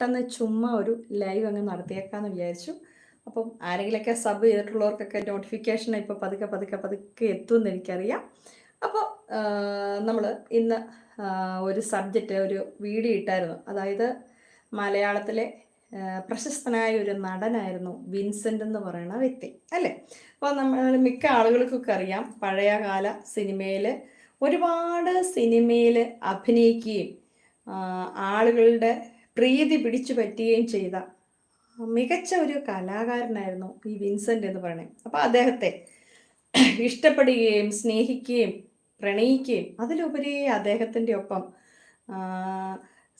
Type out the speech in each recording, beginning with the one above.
പെട്ടെന്ന് ചുമ്മാ ഒരു ലൈവ് അങ്ങ് നടത്തിയേക്കാന്ന് വിചാരിച്ചു. അപ്പം ആരെങ്കിലൊക്കെ സബ് ചെയ്തിട്ടുള്ളവർക്കൊക്കെ നോട്ടിഫിക്കേഷൻ ഇപ്പോൾ പതുക്കെ പതുക്കെ പതുക്കെ എത്തുമെന്ന് എനിക്കറിയാം. അപ്പോൾ നമ്മൾ ഇന്ന് ഒരു സബ്ജക്റ്റ് ഒരു വീഡിയോ ഇട്ടായിരുന്നു. അതായത് മലയാളത്തിലെ പ്രശസ്തനായ ഒരു നടനായിരുന്നു വിൻസെന്റ് എന്ന് പറയുന്ന വ്യക്തി അല്ലേ? അപ്പോൾ നമ്മൾ മിക്ക ആളുകൾക്കൊക്കെ അറിയാം പഴയകാല സിനിമയിൽ ഒരുപാട് സിനിമയിൽ അഭിനയിക്കുകയും ആളുകളുടെ പ്രീതി പിടിച്ചു പറ്റുകയും ചെയ്ത മികച്ച ഒരു കലാകാരനായിരുന്നു ഈ വിൻസെന്റ് എന്ന് പറയുന്നത്. അപ്പോൾ അദ്ദേഹത്തെ ഇഷ്ടപ്പെടുകയും സ്നേഹിക്കുകയും പ്രണയിക്കുകയും അതിലുപരി അദ്ദേഹത്തിന്റെ ഒപ്പം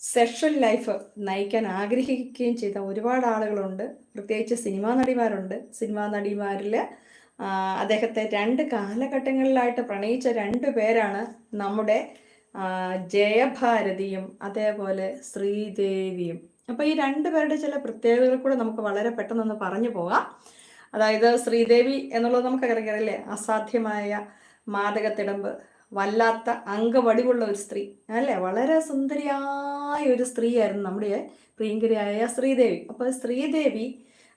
സെക്ഷൽ ലൈഫ് നയിക്കാൻ ആഗ്രഹിക്കുകയും ചെയ്ത ഒരുപാട് ആളുകളുണ്ട്. പ്രത്യേകിച്ച് സിനിമാ നടിമാരുണ്ട്. സിനിമാ നടിമാരിൽ അദ്ദേഹത്തെ രണ്ട് കാലഘട്ടങ്ങളിലായിട്ട് പ്രണയിച്ച രണ്ട് പേരാണ് നമ്മുടെ ജയഭാരതിയും അതേപോലെ ശ്രീദേവിയും. അപ്പോൾ ഈ രണ്ടുപേരുടെ ചില പ്രത്യേകതകൾ കൂടെ നമുക്ക് വളരെ പെട്ടെന്നൊന്ന് പറഞ്ഞു പോകാം. അതായത് ശ്രീദേവി എന്നുള്ളത് നമുക്കറിയാറില്ലേ അസാധ്യമായ മാതകത്തിടമ്പ് വല്ലാത്ത അംഗവടിവുള്ള ഒരു സ്ത്രീ അല്ലേ? വളരെ സുന്ദരിയായ ഒരു സ്ത്രീയായിരുന്നു നമ്മുടെ പ്രിയങ്കരിയായ ശ്രീദേവി. അപ്പോൾ ശ്രീദേവി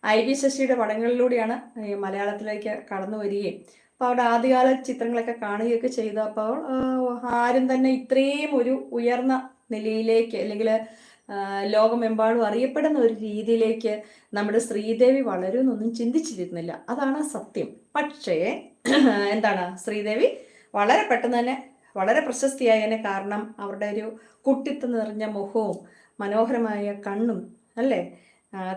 ഐ വി ശശിയുടെ പടങ്ങളിലൂടെയാണ് മലയാളത്തിലേക്ക് കടന്നു വരികയും അപ്പോൾ അവിടെ ആദ്യകാല ചിത്രങ്ങളൊക്കെ കാണുകയൊക്കെ ചെയ്തപ്പോൾ ആരും തന്നെ ഇത്രയും ഒരു ഉയർന്ന നിലയിലേക്ക് അല്ലെങ്കിൽ ലോകമെമ്പാടും അറിയപ്പെടുന്ന ഒരു രീതിയിലേക്ക് നമ്മുടെ ശ്രീദേവി വളരുമെന്നൊന്നും ചിന്തിച്ചിരുന്നില്ല. അതാണ് സത്യം. പക്ഷേ എന്താണ്? ശ്രീദേവി വളരെ പെട്ടെന്ന് തന്നെ വളരെ പ്രശസ്തിയായതിനെ കാരണം അവരുടെ ഒരു കുട്ടിത്ത് നിറഞ്ഞ മുഖവും മനോഹരമായ കണ്ണും അല്ലേ?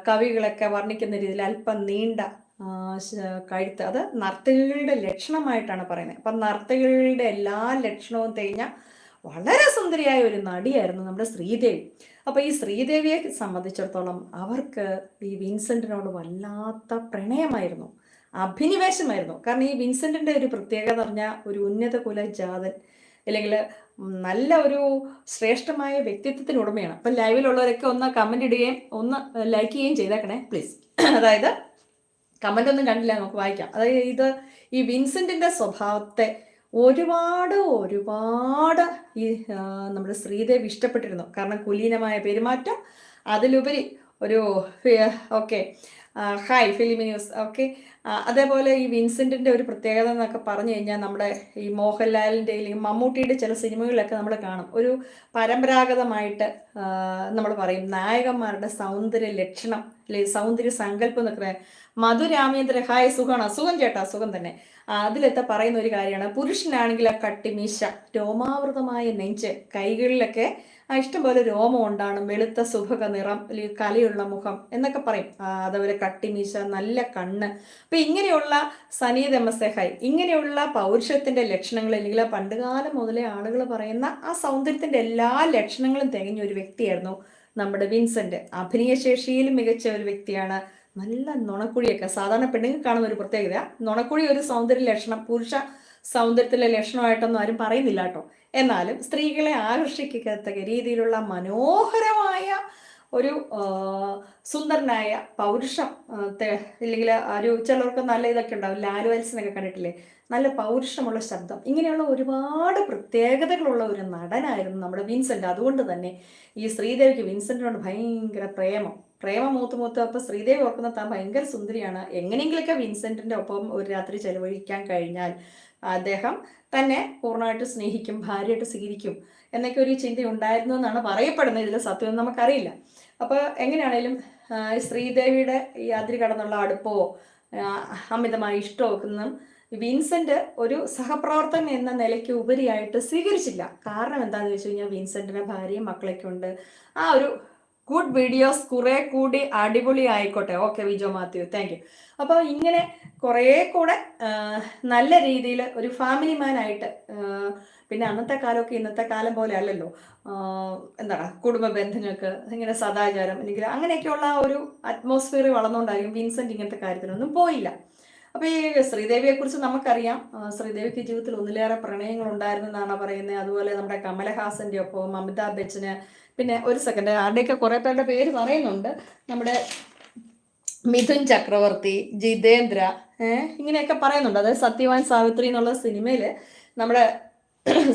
കവികളൊക്കെ വർണിക്കുന്ന രീതിയിൽ അല്പം നീണ്ട കഴുത്ത് അത് നർത്തകികളുടെ ലക്ഷണമായിട്ടാണ് പറയുന്നത്. അപ്പം നർത്തകികളുടെ എല്ലാ ലക്ഷണവും തേഞ്ഞ വളരെ സുന്ദരിയായ ഒരു നടിയായിരുന്നു നമ്മുടെ ശ്രീദേവി. അപ്പൊ ഈ ശ്രീദേവിയെ സംബന്ധിച്ചിടത്തോളം അവർക്ക് ഈ വിൻസെന്റിനോട് വല്ലാത്ത പ്രണയമായിരുന്നു. അഭിനിവേശമായിരുന്നു. കാരണം ഈ വിൻസെന്റിന്റെ ഒരു പ്രത്യേകത എന്ന് പറഞ്ഞാൽ ഒരു ഉന്നത കുല ജാതൻ അല്ലെങ്കിൽ നല്ല ഒരു ശ്രേഷ്ഠമായ വ്യക്തിത്വത്തിന് ഉടമയാണ്. അപ്പം ലൈവിലുള്ളവരൊക്കെ ഒന്ന് കമന്റ് ഇടുകയും ഒന്ന് ലൈക്ക് ചെയ്യുകയും ചെയ്തേക്കണേ പ്ലീസ്. അതായത് കമന്റ് ഒന്നും കണ്ടില്ല നമുക്ക് വായിക്കാം. അതായത് ഇത് ഈ വിൻസെന്റിന്റെ സ്വഭാവത്തെ ഒരുപാട് ഒരുപാട് ഈ നമ്മുടെ ശ്രീദേവി ഇഷ്ടപ്പെട്ടിരുന്നു. കാരണം കുലീനമായ പെരുമാറ്റം അതിലുപരി ഒരു okay hi filmy news okay. അതേപോലെ ഈ വിൻസെന്റിന്റെ ഒരു പ്രത്യേകത എന്നൊക്കെ പറഞ്ഞു കഴിഞ്ഞാൽ നമ്മുടെ ഈ മോഹൻലാലിന്റെ അല്ലെങ്കിൽ മമ്മൂട്ടിയുടെ ചില സിനിമകളിലൊക്കെ നമ്മൾ കാണും. ഒരു പരമ്പരാഗതമായിട്ട് നമ്മൾ പറയും നായകന്മാരുടെ സൗന്ദര്യ ലക്ഷണം അല്ലെങ്കിൽ സൗന്ദര്യ സങ്കല്പം എന്നൊക്കെ പറയാം മധു രാമേന്ദ്ര ഹായ് സുഖമാണ്? സുഖം ചേട്ടാ സുഖം തന്നെ. അതിലെത്ത പറയുന്ന ഒരു കാര്യമാണ് പുരുഷനാണെങ്കിൽ ആ കട്ടിമീശ രോമാവൃതമായ നെഞ്ച് കൈകളിലൊക്കെ ഇഷ്ടംപോലെ രോമം ഉണ്ടാണ് വെളുത്ത സുഭക നിറം കലയുള്ള മുഖം എന്നൊക്കെ പറയും. അതേപോലെ കട്ടിമീശ നല്ല കണ്ണ്. അപ്പൊ ഇങ്ങനെയുള്ള എ ഇങ്ങനെയുള്ള പൗരുഷത്തിന്റെ ലക്ഷണങ്ങൾ അല്ലെങ്കിൽ പണ്ടുകാലം മുതലേ ആളുകൾ പറയുന്ന ആ സൗന്ദര്യത്തിന്റെ എല്ലാ ലക്ഷണങ്ങളും തികഞ്ഞ ഒരു വ്യക്തിയായിരുന്നു നമ്മുടെ വിൻസെന്റ്. അഭിനയശേഷിയിലും മികച്ച ഒരു വ്യക്തിയാണ് നല്ല നുണക്കുഴിയൊക്കെ. സാധാരണ പെണ്ണുങ്ങൾ കാണുന്ന ഒരു പ്രത്യേകത. നുണക്കുഴി ഒരു സൗന്ദര്യ ലക്ഷണം പുരുഷ സൗന്ദര്യത്തിലെ ലക്ഷണമായിട്ടൊന്നും ആരും പറയുന്നില്ല കേട്ടോ. എന്നാലും സ്ത്രീകളെ ആകർഷിക്കത്തക്ക രീതിയിലുള്ള മനോഹരമായ ഒരു സുന്ദരനായ പൗരുഷം ഇല്ലെങ്കിൽ ഒരു ചിലർക്ക് നല്ല ഇതൊക്കെ ഉണ്ടാവും. ലാലുവൽസിനൊക്കെ കണ്ടിട്ടില്ലേ? നല്ല പൗരുഷമുള്ള ശബ്ദം. ഇങ്ങനെയുള്ള ഒരുപാട് പ്രത്യേകതകളുള്ള ഒരു നടനായിരുന്നു നമ്മുടെ വിൻസെന്റ്. അതുകൊണ്ട് തന്നെ ഈ ശ്രീദേവിക്ക് വിൻസെന്റിനോട് ഭയങ്കര പ്രേമം. പ്രേമം മൂത്ത് മൂത്ത് അപ്പൊ ശ്രീദേവി ഓർക്കുന്ന താൻ ഭയങ്കര സുന്ദരിയാണ്. എങ്ങനെയെങ്കിലൊക്കെ വിൻസെന്റിന്റെ ഒപ്പം ഒരു രാത്രി ചെലവഴിക്കാൻ കഴിഞ്ഞാൽ അദ്ദേഹം തന്നെ പൂർണമായിട്ട് സ്നേഹിക്കും ഭാര്യയായിട്ട് സ്വീകരിക്കും എന്നൊക്കെ ഒരു ചിന്ത ഉണ്ടായിരുന്നു എന്നാണ് പറയപ്പെടുന്നത്. ഇതിൽ സത്യം നമുക്കറിയില്ല. അപ്പോൾ എങ്ങനെയാണേലും ശ്രീദേവിയുടെ ഈ അതിര് കടന്നുള്ള അടുപ്പോ അമിതമായ ഇഷ്ടമോ ഒന്നും വിൻസെന്റ് ഒരു സഹപ്രവർത്തകൻ എന്ന നിലയ്ക്ക് ഉപരിയായിട്ട് സ്വീകരിച്ചില്ല. കാരണം എന്താണെന്ന് വെച്ച് കഴിഞ്ഞാൽ വിൻസെന്റിന് ഭാര്യയും മക്കളൊക്കെ ഉണ്ട്. ആ ഒരു ഗുഡ് വീഡിയോസ് കുറെ കൂടി അടിപൊളി ആയിക്കോട്ടെ okay Vijo Mathew thank you അപ്പോൾ ഇങ്ങനെ കുറേ കൂടെ നല്ല രീതിയിൽ ഒരു ഫാമിലി മാൻ ആയിട്ട് പിന്നെ അന്നത്തെ കാലമൊക്കെ ഇന്നത്തെ കാലം പോലെ അല്ലല്ലോ. എന്താണ് കുടുംബ ബന്ധങ്ങൾക്ക് ഇങ്ങനെ സദാചാരം അല്ലെങ്കിൽ അങ്ങനെയൊക്കെയുള്ള ഒരു അറ്റ്മോസ്ഫിയർ വളർന്നുകൊണ്ടായിരിക്കും വിൻസെന്റ് ഇങ്ങനത്തെ കാര്യത്തിനൊന്നും പോയില്ല. അപ്പൊ ഈ ശ്രീദേവിയെ കുറിച്ച് നമുക്കറിയാം ശ്രീദേവിക്ക് ജീവിതത്തിൽ ഒന്നിലേറെ പ്രണയങ്ങൾ ഉണ്ടായിരുന്നു എന്നാണ് പറയുന്നത്. അതുപോലെ നമ്മുടെ കമലഹാസന്റെ ഒപ്പം അമിതാഭ് ബച്ചന് പിന്നെ ഒരു സെക്കൻഡ് ആരുടെയൊക്കെ കുറെ പേരുടെ പേര് പറയുന്നുണ്ട്. നമ്മുടെ മിഥുൻ ചക്രവർത്തി ജിതേന്ദ്ര ഇങ്ങനെയൊക്കെ പറയുന്നുണ്ട്. അതായത് സത്യവാൻ സാവിത്രി എന്നുള്ള സിനിമയിൽ നമ്മുടെ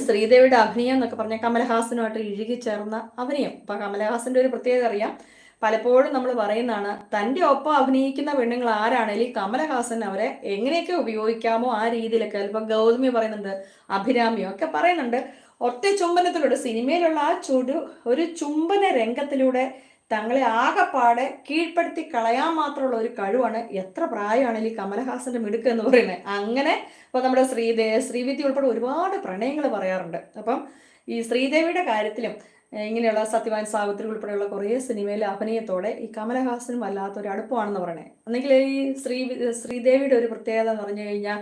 ശ്രീദേവിയുടെ അഭിനയം എന്നൊക്കെ പറഞ്ഞ കമലഹാസനുമായിട്ട് ഇഴുകി ചേർന്ന അഭിനയം. അപ്പൊ കമലഹാസന്റെ ഒരു പ്രത്യേകത അറിയാം. പലപ്പോഴും നമ്മൾ പറയുന്നതാണ് തന്റെ ഒപ്പം അഭിനയിക്കുന്ന പെണ്ണുങ്ങൾ ആരാണേലും കമലഹാസൻ അവരെ എങ്ങനെയൊക്കെ ഉപയോഗിക്കാമോ ആ രീതിയിലൊക്കെ? ഇപ്പം ഗൗതമി പറയുന്നുണ്ട് അഭിരാമിയോ ഒക്കെ പറയുന്നുണ്ട്. ഒറ്റ ചുംബനത്തിലൂടെ സിനിമയിലുള്ള ആ ചുടു ഒരു ചുംബന രംഗത്തിലൂടെ തങ്ങളെ ആകെപ്പാടെ കീഴ്പ്പെടുത്തി കളയാൻ മാത്രമുള്ള ഒരു കഴിവാണ് എത്ര പ്രായമാണെങ്കിൽ കമലഹാസന്റെ മിടുക്ക് എന്ന് പറയുന്നത് അങ്ങനെ ഇപ്പൊ നമ്മുടെ ശ്രീദേ ശ്രീവിദ്യ ഉൾപ്പെടെ ഒരുപാട് പ്രണയങ്ങൾ പറയാറുണ്ട്. അപ്പം ഈ ശ്രീദേവിയുടെ കാര്യത്തിലും ഇങ്ങനെയുള്ള സത്യവാൻ സാവിത്രി ഉൾപ്പെടെയുള്ള കുറേ സിനിമയിലെ അഭിനയത്തോടെ ഈ കമലഹാസനും വല്ലാത്തൊരു അടുപ്പമാണെന്ന് പറയണേ. അല്ലെങ്കിൽ ഈ ശ്രീ ശ്രീദേവിയുടെ ഒരു പ്രത്യേകത എന്ന് പറഞ്ഞു കഴിഞ്ഞാൽ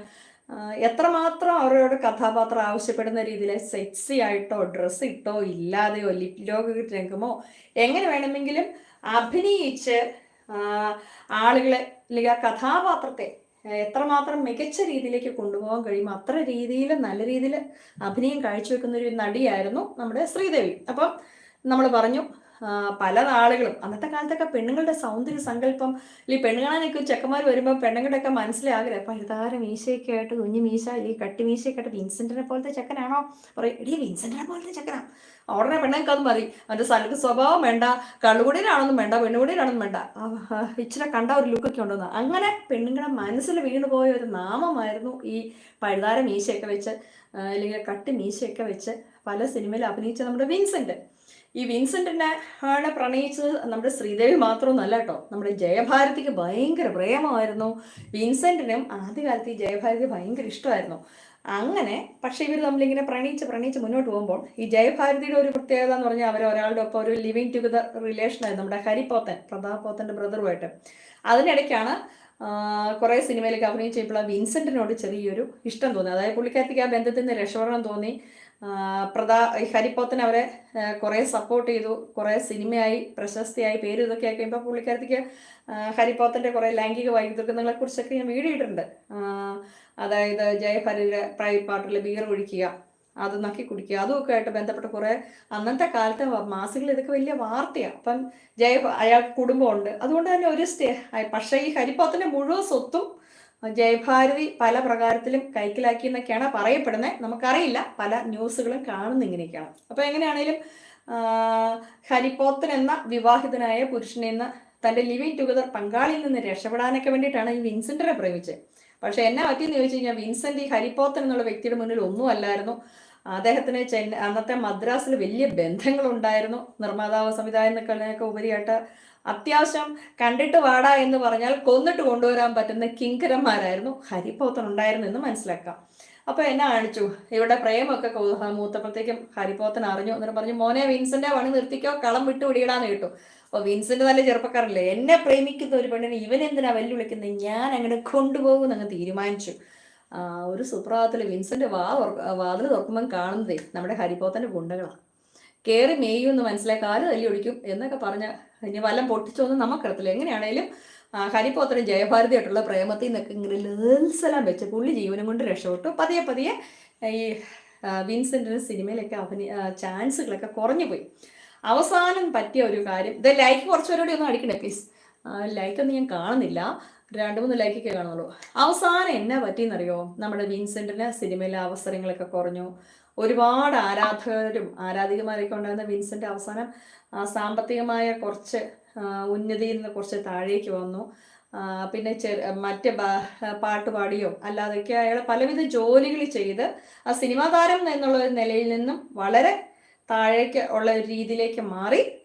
എത്രമാത്രം അവരോട് കഥാപാത്രം ആവശ്യപ്പെടുന്ന രീതിയിൽ സെക്സി ആയിട്ടോ ഡ്രസ്സ് ഇട്ടോ ഇല്ലാതെയോ ലിപ് ലോക്ക് രംഗമോ എങ്ങനെ വേണമെങ്കിലും അഭിനയിച്ച് ആളുകളെ അല്ലെങ്കിൽ ആ കഥാപാത്രത്തെ എത്രമാത്രം മികച്ച രീതിയിലേക്ക് കൊണ്ടുപോകാൻ കഴിയും അത്ര രീതിയിൽ നല്ല രീതിയിൽ അഭിനയം കാഴ്ചവെക്കുന്ന ഒരു നടിയായിരുന്നു നമ്മുടെ ശ്രീദേവി. അപ്പം നമ്മൾ പറഞ്ഞു പല ആളുകളും അന്നത്തെ കാലത്തൊക്കെ പെണ്ണുങ്ങളുടെ സൗന്ദര്യ സങ്കല്പം ഈ പെണ്ണ് കാണാനൊക്കെ ചെക്കന്മാർ വരുമ്പോൾ പെണ്ണുങ്ങളുടെ ഒക്കെ മനസ്സിലെ ആഗ്രഹം പഴുതാര മീശയൊക്കെ ആയിട്ട് കുഞ്ഞു മീശ അല്ലെങ്കിൽ കട്ടി മീശയൊക്കെ ആയിട്ട് വിൻസെന്റിനെ പോലത്തെ ചെക്കനാണോ? പറയും എടി വിൻസെന്റിനെ പോലത്തെ ചെക്കനാ. ഉടനെ പെണ്ണുങ്ങൾക്ക് അത് മതി. അവന്റെ സ്ഥലത്ത് സ്വഭാവം വേണ്ട. കള്ളുകുടിയിലാണെന്നും വേണ്ട പെണ്ണുകുടിയിലാണെന്നും വേണ്ട. ഇച്ചിരി കണ്ട ഒരു ലുക്കൊക്കെ ഉണ്ടെന്ന്. അങ്ങനെ പെണ്ണുങ്ങളുടെ മനസ്സിൽ വീണ് പോയ ഒരു നാമമായിരുന്നു ഈ പഴുതാര മീശയൊക്കെ വെച്ച് അല്ലെങ്കിൽ കട്ടി മീശയൊക്കെ വെച്ച് പല സിനിമയിൽ അഭിനയിച്ച നമ്മുടെ വിൻസെന്റ്. ഈ വിൻസെന്റിനെ ആണ് പ്രണയിച്ചത് നമ്മുടെ ശ്രീദേവി മാത്രമൊന്നല്ല കേട്ടോ. നമ്മുടെ ജയഭാരതിക്ക് ഭയങ്കര പ്രേമമായിരുന്നു. വിൻസെന്റിനും ആദ്യകാലത്ത് ഈ ജയഭാരതി ഭയങ്കര ഇഷ്ടമായിരുന്നു. അങ്ങനെ പക്ഷെ ഇവർ തമ്മിലിങ്ങനെ പ്രണയിച്ച് പ്രണയിച്ച് മുന്നോട്ട് പോകുമ്പോൾ ഈ ജയഭാരതിയുടെ ഒരു പ്രത്യേകത എന്ന് പറഞ്ഞാൽ അവർ ഒരാളുടെ ഒപ്പം ഒരു ലിവിങ് ടുഗദർ റിലേഷൻ ആയിരുന്നു. നമ്മുടെ ഹരിപോത്തൻ പ്രതാപ് പോത്തന്റെ ബ്രദറുമായിട്ട്. അതിനിടയ്ക്കാണ് കുറേ സിനിമയിലേക്ക് അഭിനയിച്ചപ്പോൾ വിൻസെന്റിനോട് ചെറിയൊരു ഇഷ്ടം തോന്നി. അതായത് പുള്ളിക്കാരത്തിക്ക് ആ ബന്ധത്തിൽ നിന്ന് രക്ഷപ്പെടണം തോന്നി. പ്രതാ ഹരിപ്പോത്തൻ അവരെ കുറേ സപ്പോർട്ട് ചെയ്തു കുറേ സിനിമയായി പ്രശസ്തിയായി പേര് ഇതൊക്കെ ആയി കഴിയുമ്പോൾ പുള്ളിക്കാരത്തേക്ക് ഹരിപ്പോത്തന്റെ കുറേ ലൈംഗിക വൈകൃതങ്ങളെ കുറിച്ചൊക്കെ ഞാൻ വീഡിയോ ഇട്ടിട്ടുണ്ട് അതായത് ജയഹരിയുടെ പ്രൈവറ്റ് പാർട്ടിൽ ബിയർ ഒഴിക്കുക അത് നക്കി കുടിക്കുക അതുമൊക്കെ ആയിട്ട് ബന്ധപ്പെട്ട കുറേ അന്നത്തെ കാലത്തെ മാസികൾ ഇതൊക്കെ വലിയ വാർത്തയാണ് അപ്പം ജയ അയാൾക്ക് കുടുംബമുണ്ട്. അതുകൊണ്ട് തന്നെ ഒരു സ്റ്റേ പക്ഷേ ഈ ഹരിപ്പോത്തന്റെ മുഴുവൻ സ്വത്തും ജയഭാരതി പല പ്രകാരത്തിലും കൈക്കലാക്കി എന്നൊക്കെയാണ് പറയപ്പെടുന്നത്. നമുക്കറിയില്ല പല ന്യൂസുകളും കാണുന്ന ഇങ്ങനെയൊക്കെയാണ്. അപ്പോൾ എങ്ങനെയാണേലും ഹരിപോത്തൻ എന്ന വിവാഹിതനായ പുരുഷനെ നിന്ന് തന്റെ ലിവിങ് ടുഗദർ പങ്കാളിയിൽ നിന്ന് രക്ഷപ്പെടാനൊക്കെ വേണ്ടിയിട്ടാണ് ഈ വിൻസെന്റിനെ പ്രേമിച്ചത്. പക്ഷെ എന്നെ പറ്റിയെന്ന് ചോദിച്ചു കഴിഞ്ഞാൽ വിൻസെന്റ് ഈ ഹരിപ്പോത്തൻ എന്നുള്ള വ്യക്തിയുടെ മുന്നിൽ ഒന്നും അല്ലായിരുന്നു. അദ്ദേഹത്തിന് ചെന്നൈ അന്നത്തെ മദ്രാസിൽ വലിയ ബന്ധങ്ങളുണ്ടായിരുന്നു. നിർമ്മാതാവ് സംവിധായകനൊക്കെ ഉപരിയായിട്ട് അത്യാവശ്യം കണ്ടിട്ട് വാടാ എന്ന് പറഞ്ഞാൽ കൊന്നിട്ട് കൊണ്ടുവരാൻ പറ്റുന്ന കിങ്കരന്മാരായിരുന്നു. ഹരിപ്പോത്തൻ ഉണ്ടായിരുന്നു എന്ന് മനസ്സിലാക്കാം. അപ്പൊ എന്നെ കാണിച്ചു. ഇവിടെ പ്രേമൊക്കെ മൂത്തപ്പോഴത്തേക്കും ഹരിപ്പോത്തൻ അറിഞ്ഞു എന്നിട്ട് പറഞ്ഞു മോനെ വിൻസന്റെ പണി നിർത്തിക്കോ കളം വിട്ട് പിടിയിടാന്ന് കേട്ടു. അപ്പൊ വിൻസെന്റ് നല്ല ചെറുപ്പക്കാരല്ലേ. എന്നെ പ്രേമിക്കുന്ന ഒരു പെണ്ണിനെ ഇവൻ എന്തിനാ വെല്ലുവിളിക്കുന്നത് ഞാൻ അങ്ങനെ കൊണ്ടുപോകുമെന്ന് അങ്ങ് തീരുമാനിച്ചു. ഒരു സുപ്രഭാതത്തിൽ വിൻസെന്റ് വാ വാതിൽ തുറക്കുമ്പം കാണുന്നതേ നമ്മുടെ ഹരിപോത്തന്റെ ഗുണ്ടകളാണ്. കയറി മേയും എന്ന് മനസ്സിലായി കാൽ തല്ലി ഒടിക്കും എന്നൊക്കെ പറഞ്ഞ ഇനി വല്ലം പൊട്ടിച്ചോന്ന് നമുക്കറിയത്തില്ല. എങ്ങനെയാണേലും ആ, ഹരിപ്പോത്തനും ജയഭാരതിയായിട്ടുള്ള പ്രേമത്തിൽ നിന്നൊക്കെ ഇങ്ങനെ ലേൽസലാൻ വെച്ച് പുള്ളി ജീവനും കൊണ്ട് രക്ഷപ്പെട്ടു. പതിയെ പതിയെ ഈ വിൻസെന്റിന് സിനിമയിലൊക്കെ അഭിനയ ചാൻസുകളൊക്കെ കുറഞ്ഞു പോയി. അവസാനം പറ്റിയ ഒരു കാര്യം ഇത് ലൈക്ക് കുറച്ചുപേരോടെ ഒന്ന് അടിക്കണേ പ്ലീസ്. ലൈക്കൊന്നും ഞാൻ കാണുന്നില്ല. രണ്ട് മൂന്ന് ലൈക്കൊക്കെ കാണുന്നുള്ളൂ. അവസാനം എന്നാ പറ്റിയെന്നറിയോ? നമ്മുടെ വിൻസെന്റിന് സിനിമയിലെ അവസരങ്ങളൊക്കെ കുറഞ്ഞു. ഒരുപാട് ആരാധകരും ആരാധികമാരൊക്കെ ഉണ്ടായിരുന്ന വിൻസെന്റ് അവസാനം സാമ്പത്തികമായ കുറച്ച് ഉന്നതിയിൽ നിന്ന് കുറച്ച് താഴേക്ക് വന്നു. പിന്നെ ചെ- മറ്റ് പാട്ട് പാടിയോ അല്ലാതൊക്കെ അയാൾ പലവിധ ജോലികൾ ചെയ്ത് ആ സിനിമാ താരം എന്നുള്ള നിലയിൽ നിന്നും വളരെ താഴേക്ക് ഉള്ള ഒരു രീതിയിലേക്ക് മാറി.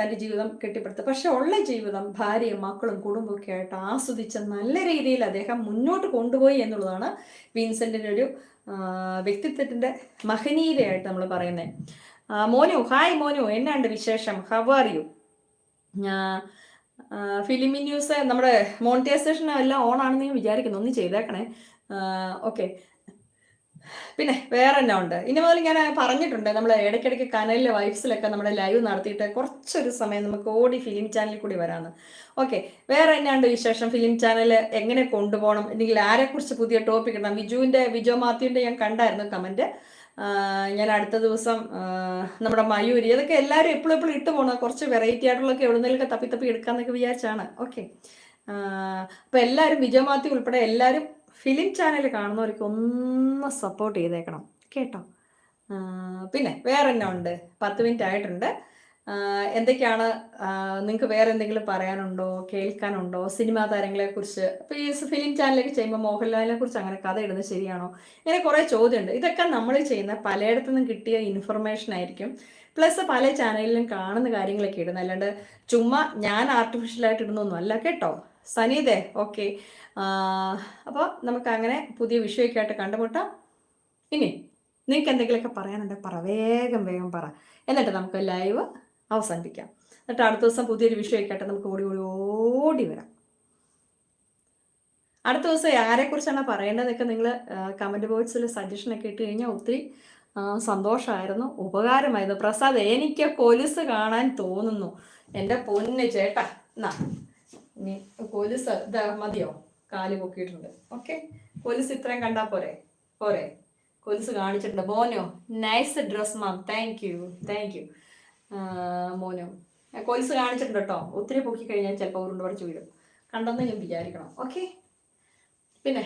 തന്റെ ജീവിതം കെട്ടിപ്പടുത്തു. പക്ഷെ ഉള്ള ജീവിതം ഭാര്യയും മക്കളും കുടുംബമൊക്കെ ആയിട്ട് ആസ്വദിച്ച നല്ല രീതിയിൽ അദ്ദേഹം മുന്നോട്ട് കൊണ്ടുപോയി എന്നുള്ളതാണ് വിൻസെന്റിന്റെ ഒരു വ്യക്തിത്വത്തിന്റെ മഹനീയതയായിട്ട് നമ്മൾ പറയുന്നത്. മോനു ഹായ് മോനു എന്നാണ്ട് വിശേഷം? How are you filmy news നമ്മുടെ മോണിറ്റൈസേഷൻ എല്ലാം ഓൺ ആണെന്ന് ഞാൻ വിചാരിക്കുന്നു. ഒന്ന് ചെയ്തേക്കണേ. ഓക്കെ. പിന്നെ വേറെ എന്നാ ഉണ്ട്? ഇനി മുതൽ ഞാൻ പറഞ്ഞിട്ടുണ്ട് നമ്മൾ ഇടയ്ക്കിടയ്ക്ക് കനലിലെ വൈബ്സിലൊക്കെ നമ്മുടെ ലൈവ് നടത്തിയിട്ട് കുറച്ചൊരു സമയം നമുക്ക് ഓടി ഫിലിം ചാനലിൽ കൂടി വരാമെന്ന് ഓക്കെ വേറെ എന്നാണ്ട് വിശേഷം? ഫിലിം ചാനൽ എങ്ങനെ കൊണ്ടുപോകണം? അല്ലെങ്കിൽ ആരെക്കുറിച്ച് പുതിയ ടോപ്പിക് ഇടണം? വിജുവിന്റെ വിജോ മാത്യുവിന്റെ ഞാൻ കണ്ടായിരുന്നു കമന്റ് ഞാൻ അടുത്ത ദിവസം നമ്മുടെ മയൂരി അതൊക്കെ എല്ലാവരും എപ്പോഴും എപ്പോഴും ഇട്ട് പോകണം കുറച്ച് വെറൈറ്റി ആയിട്ടുള്ളതൊക്കെ എവിടുന്നേലൊക്കെ തപ്പി തപ്പി എടുക്കാന്നൊക്കെ വിചാരിച്ചാണ്. ഓക്കെ അപ്പോൾ എല്ലാവരും വിജോ മാത്യു ഉൾപ്പെടെ എല്ലാവരും ഫിലിം ചാനൽ കാണുന്നവർക്ക് ഒന്ന് സപ്പോർട്ട് ചെയ്തേക്കണം. കേട്ടോ? പിന്നെ വേറെ എന്നാ ഉണ്ട്? പത്ത് മിനിറ്റ് ആയിട്ടുണ്ട്. എന്തൊക്കെയാണ് നിങ്ങൾക്ക് വേറെ എന്തെങ്കിലും പറയാനുണ്ടോ? കേൾക്കാനുണ്ടോ? സിനിമാ താരങ്ങളെ കുറിച്ച്? ഇപ്പോൾ ഈ ഫിലിം ചാനലൊക്കെ ചെയ്യുമ്പോൾ മോഹൻലാലിനെ കുറിച്ച് അങ്ങനെ കഥ ഇടുന്നത് ശരിയാണോ? ഇങ്ങനെ കുറേ ചോദ്യമുണ്ട്. ഇതൊക്കെ നമ്മൾ ചെയ്യുന്ന പലയിടത്തു നിന്നും കിട്ടിയ ഇൻഫർമേഷൻ ആയിരിക്കും. പ്ലസ് പല ചാനലിലും കാണുന്ന കാര്യങ്ങളൊക്കെ ഇടുന്നത്. അല്ലാണ്ട് ചുമ്മാ ഞാൻ ആർട്ടിഫിഷ്യലായിട്ട് ഇടുന്നൊന്നും അല്ല കേട്ടോ? സനീതേ ഓക്കെ. അപ്പോൾ നമുക്ക് അങ്ങനെ പുതിയ വിഷയമൊക്കെ ആയിട്ട് കണ്ടുമുട്ടാം. ഇനി നിങ്ങൾക്ക് എന്തെങ്കിലുമൊക്കെ പറയാനുണ്ടെങ്കിൽ പറ വേഗം വേഗം പറ. എന്നിട്ട് നമുക്ക് ലൈവ് അവസാനിപ്പിക്കാം. എന്നിട്ട് അടുത്ത ദിവസം പുതിയൊരു വിഷയമൊക്കെ ആയിട്ട് നമുക്ക് ഓടി ഓടി ഓടി വരാം. അടുത്ത ദിവസം ആരെക്കുറിച്ചാണ് പറയേണ്ടതെന്നൊക്കെ നിങ്ങൾ കമന്റ് ബോക്സിൽ സജഷനൊക്കെ ഇട്ട് കഴിഞ്ഞാൽ ഒത്തിരി സന്തോഷമായിരുന്നു ഉപകാരമായിരുന്നു. പ്രസാദ് എനിക്ക് കൊലുസ് കാണാൻ തോന്നുന്നു. എന്റെ പൊന്ന് ചേട്ടാ എന്നാ ഇനി കൊലുസ് ഇതാ മതിയോ? കാൽ പൊക്കിയിട്ടുണ്ട്. ഓക്കെ. കൊലുസ് ഇത്രയും കണ്ടാ പോരെ? പോരെ. കൊലുസ് കാണിച്ചിട്ടുണ്ട്. Mono nice dress ma'am. Thank you thank you Mono. കൊലുസ് കാണിച്ചിട്ടുണ്ട് കേട്ടോ. ഒത്തിരി പൊക്കി കഴിഞ്ഞാൽ ചിലപ്പോൾ ഉരുണ്ട് പറിച്ച് വീഴും. കണ്ടെന്ന് ഞാൻ വിചാരിക്കണം. ഓക്കെ. പിന്നെ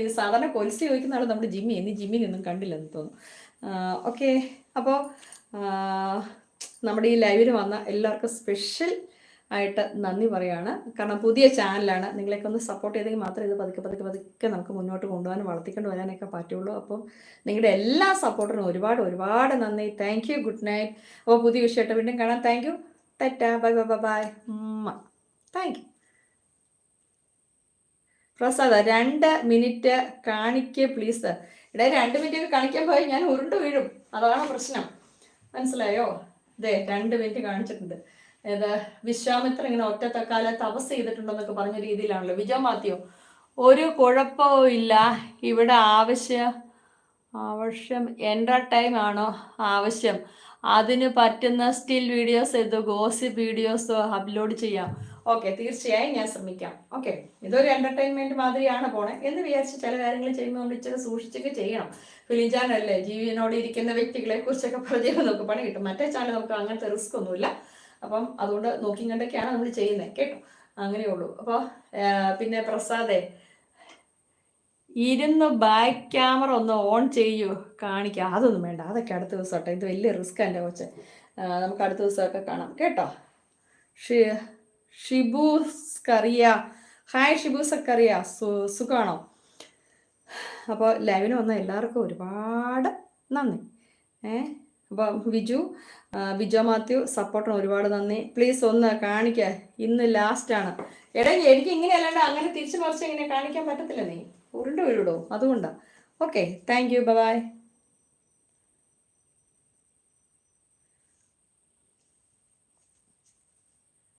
ഇത് സാധാരണ കൊലുസ് ചോദിക്കുന്ന ആൾ നമ്മുടെ ജിമ്മി. ഇനി ജിമ്മി നിന്നും കണ്ടില്ലെന്ന് തോന്നുന്നു. ഓക്കെ. അപ്പോൾ നമ്മുടെ ഈ ലൈവിൽ വന്ന എല്ലാവർക്കും സ്പെഷ്യൽ ആയിട്ട് നന്ദി പറയാണ്. കാരണം പുതിയ ചാനലാണ്. നിങ്ങളെയൊക്കെ ഒന്ന് സപ്പോർട്ട് ചെയ്തെങ്കിൽ മാത്രമേ ഇത് പതുക്കെ പതുക്കെ പതുക്കെ നമുക്ക് മുന്നോട്ട് കൊണ്ടുപോകാനും വളർത്തിക്കൊണ്ട് വരാനൊക്കെ പറ്റുള്ളൂ. അപ്പം നിങ്ങളുടെ എല്ലാ സപ്പോർട്ടിനും ഒരുപാട് ഒരുപാട് നന്ദി. താങ്ക് യു ഗുഡ് നൈറ്റ് അപ്പോൾ പുതിയ വിഷയമായിട്ട് വീണ്ടും കാണാം. Thank you ടെറ്റ bye bye bye bye thank you Prasad രണ്ട് മിനിറ്റ് കാണിക്കുക പ്ലീസ് ഇവിടെ രണ്ട് മിനിറ്റ് കാണിക്കാൻ പോയി. ഞാൻ ഉരുണ്ട് വീഴും. അതാണ് പ്രശ്നം. മനസ്സിലായോ? അതെ രണ്ട് മിനിറ്റ് കാണിച്ചിട്ടുണ്ട്. ഏത് വിശ്വാമിത്ര ഇങ്ങനെ ഒറ്റത്തക്കാല തപസ് ചെയ്തിട്ടുണ്ടെന്നൊക്കെ പറഞ്ഞ രീതിയിലാണല്ലോ. മാത്യോ ഒരു കുഴപ്പവും ഇല്ല. ഇവിടെ ആവശ്യം ആവശ്യം എന്റർടൈം ആണോ? ആവശ്യം. അതിന് പറ്റുന്ന സ്റ്റിൽ വീഡിയോസ് ഇത് ഗോസിപ്പ് വീഡിയോസ് അപ്ലോഡ് ചെയ്യാം. ഓക്കെ തീർച്ചയായും ഞാൻ ശ്രമിക്കാം. ഓക്കെ ഇതൊരു എന്റർടൈൻമെന്റ് മാതിരിയാണ് പോണേ. എന്ന് വിചാരിച്ച് ചില കാര്യങ്ങൾ ചെയ്യുമ്പോൾ നമ്മൾ ഇച്ചിരി സൂക്ഷിച്ചൊക്കെ ചെയ്യണം. ഫിലിം ചാനലല്ലേ ജീവിനോട് ഇരിക്കുന്ന വ്യക്തികളെ കുറിച്ചൊക്കെ പ്രതിഭ നമുക്ക് പണി കിട്ടും. മറ്റേ ചാനൽ നമുക്ക് അങ്ങനത്തെ റിസ്ക് ഒന്നുമില്ല. അപ്പം അതുകൊണ്ട് നോക്കി കണ്ടൊക്കെയാണ് നമ്മൾ ചെയ്യുന്നത് കേട്ടോ? അങ്ങനെയുള്ളൂ. അപ്പോൾ പിന്നെ പ്രസാദേ ഇരുന്ന് ബാക്ക് ക്യാമറ ഒന്ന് ഓൺ ചെയ്യൂ. കാണിക്കുക അതൊന്നും വേണ്ട. അതൊക്കെ അടുത്ത ദിവസം കേട്ടോ ഇത് വലിയ റിസ്ക് എന്റെ കൊച്ച്? നമുക്ക് അടുത്ത ദിവസമൊക്കെ കാണാം. കേട്ടോ? ഷി ഷിബു സ്കറിയ ഹായ് ഷിബു സക്കറിയ. സു സുഖമാണോ അപ്പോൾ ലൈവിന് വന്ന എല്ലാവർക്കും ഒരുപാട് നന്ദി. ഏഹ് അപ്പോൾ ബിജു ബിജോ മാത്യു സപ്പോർട്ടിന് ഒരുപാട് നന്ദി. പ്ലീസ് ഒന്ന് കാണിക്കുക ഇന്ന് ലാസ്റ്റാണ് എടാ എനിക്ക് ഇങ്ങനെ അല്ലാണ്ട് അങ്ങനെ തിരിച്ചു മറിച്ച് ഇങ്ങനെ കാണിക്കാൻ പറ്റത്തില്ല നീ. ഉരുണ്ട് വീഴുടോ? അതുകൊണ്ടാണ് ഓക്കെ താങ്ക് യു ബൈ